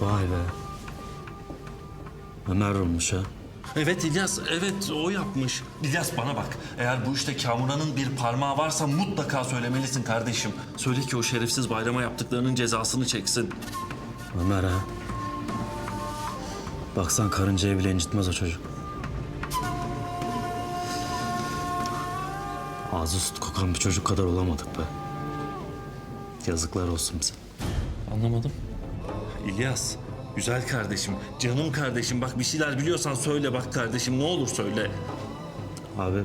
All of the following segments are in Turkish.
Vay be. Ömer olmuş ha. Evet İlyas, evet o yapmış. İlyas bana bak. Eğer bu işte Kamuran'ın bir parmağı varsa mutlaka söylemelisin kardeşim. Söyle ki o şerefsiz bayrama yaptıklarının cezasını çeksin. Ömer ha. Baksan karıncayı bile incitmez o çocuk. Ağzı süt kokan bir çocuk kadar olamadık be. Yazıklar olsun bize. Anlamadım. İlyas, güzel kardeşim, canım kardeşim. Bak bir şeyler biliyorsan söyle bak kardeşim. Ne olur söyle. Abi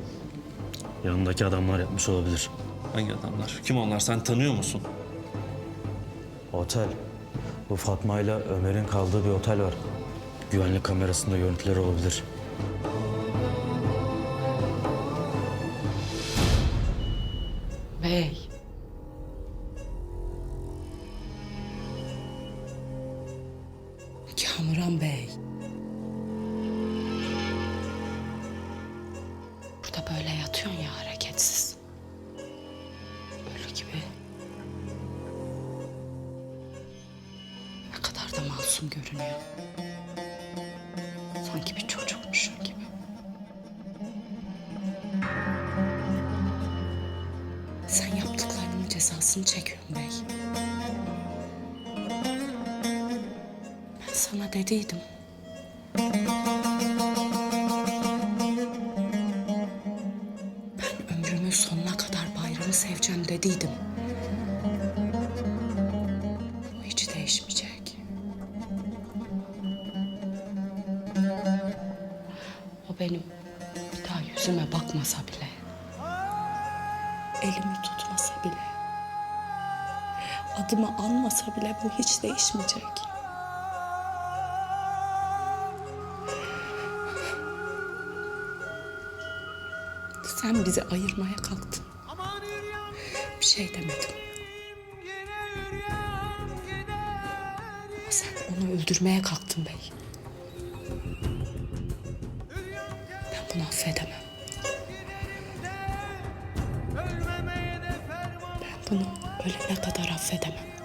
yanındaki adamlar yapmış olabilir. Hangi adamlar? Kim onlar? Sen tanıyor musun? Otel. Bu Fatma ile Ömer'in kaldığı bir otel var. Güvenlik kamerasında görüntüleri olabilir. Masum görünüyor. Sanki bir çocukmuşsun gibi. Sen yaptıklarının cezasını çekiyorsun bey. Ben sana dediydim. Benim bir daha yüzüme bakmasa bile elimi tutmasa bile, adımı anmasa bile bu hiç değişmeyecek. Sen bizi ayırmaya kalktın. Bir şey demedim. Ama sen onu öldürmeye kalktın bey. Ölene kadar affedemem.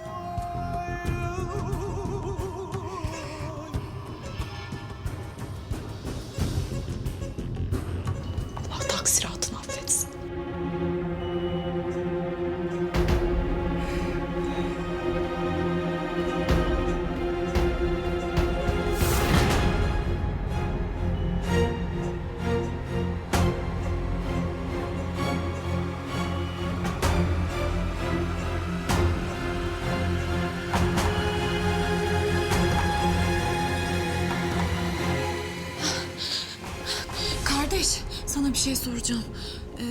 Şey soracağım. Ee,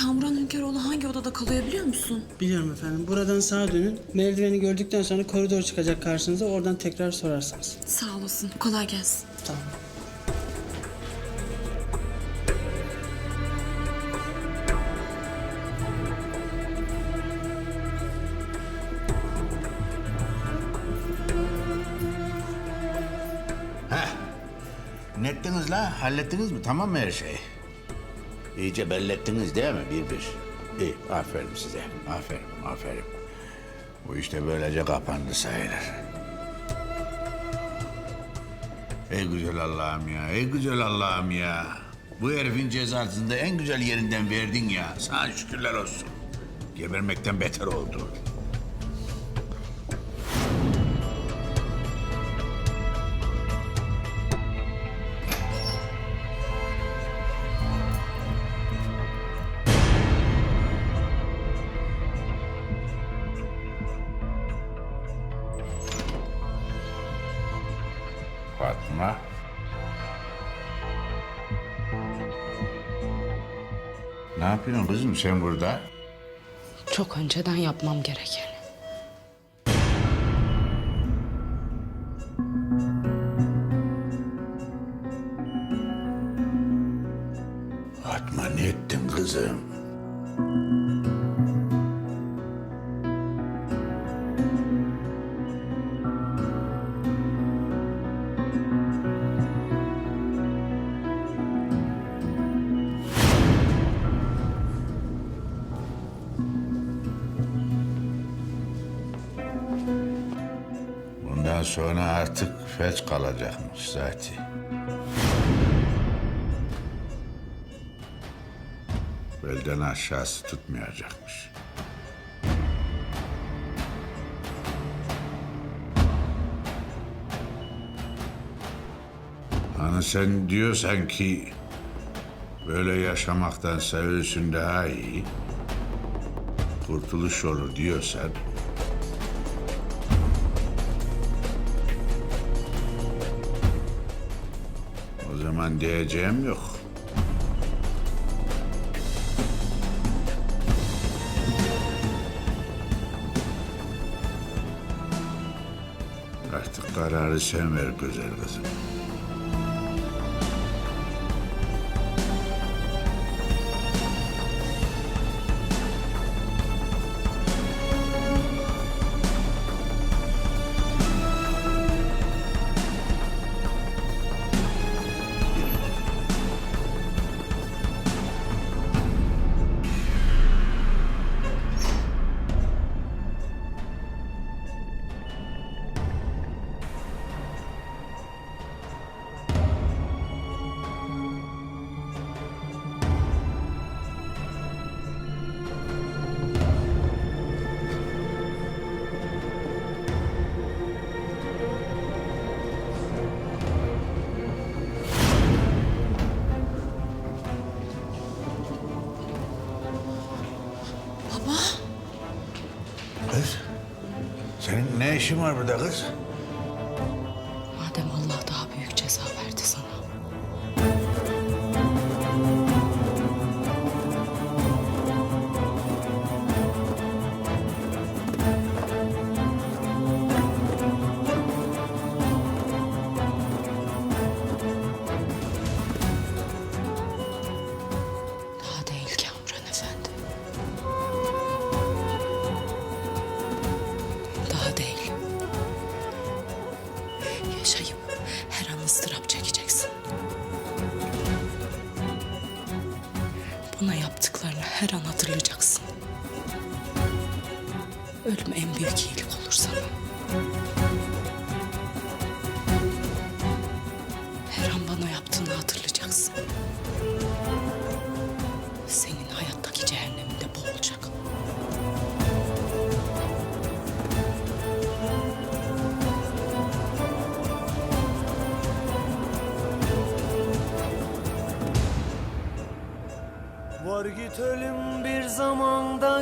Kamuran Hünkaroğlu hangi odada kalıyor biliyor musun? Biliyorum efendim. Buradan sağa dönün. Merdiveni gördükten sonra koridor çıkacak karşınıza. Oradan tekrar sorarsınız. Sağ olasın. Kolay gelsin. Tamam. Ne ettiniz la? Hallettiniz mi? Tamam mı her şey? İyice bellettiniz değil mi bir bir? İyi, aferin size. Aferin, aferin. Bu işte böylece kapandı sayılır. Ey güzel Allah'ım ya, ey güzel Allah'ım ya. Bu herifin cezasını da en güzel yerinden verdin ya. Sana şükürler olsun. Gebermekten beter oldu. Fatma. Ne yapıyorsun kızım sen burada? Çok önceden yapmam gerekeni. Fatma ne ettin kızım? Bundan sonra artık felç kalacakmış zaten. Belden aşağısı tutmayacakmış. Hani sen diyorsan ki böyle yaşamaktansa ölsün daha iyi. Kurtuluş olur diyorsan o zaman diyeceğim yok. Artık kararı sen ver güzel kızım. İşin var burada kız? Bana yaptıklarını her an hatırlayacaksın. Ölüm en büyük iyilik olur sana. Her an bana yaptığını hatırlayacaksın.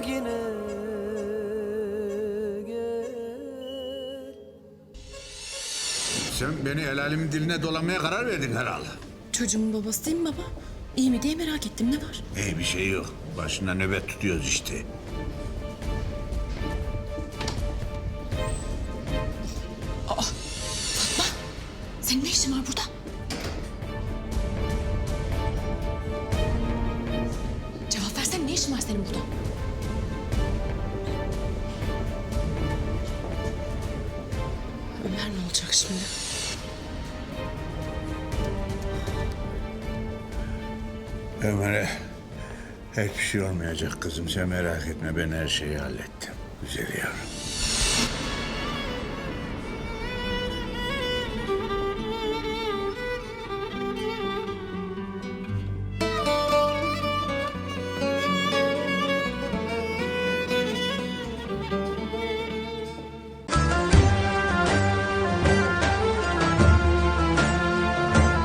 Yine gel Sen beni el alemin diline dolamaya karar verdin herhalde. Çocuğumun babası değil mi baba? İyi mi diye merak ettim. Ne var? İyi bir şey yok. Başına nöbet tutuyoruz işte. Senin ne işin var burada? Ne olacak şimdi? Ömer'e hiçbir şey olmayacak kızım. Sen merak etme ben her şeyi hallettim. Güzel yavrum.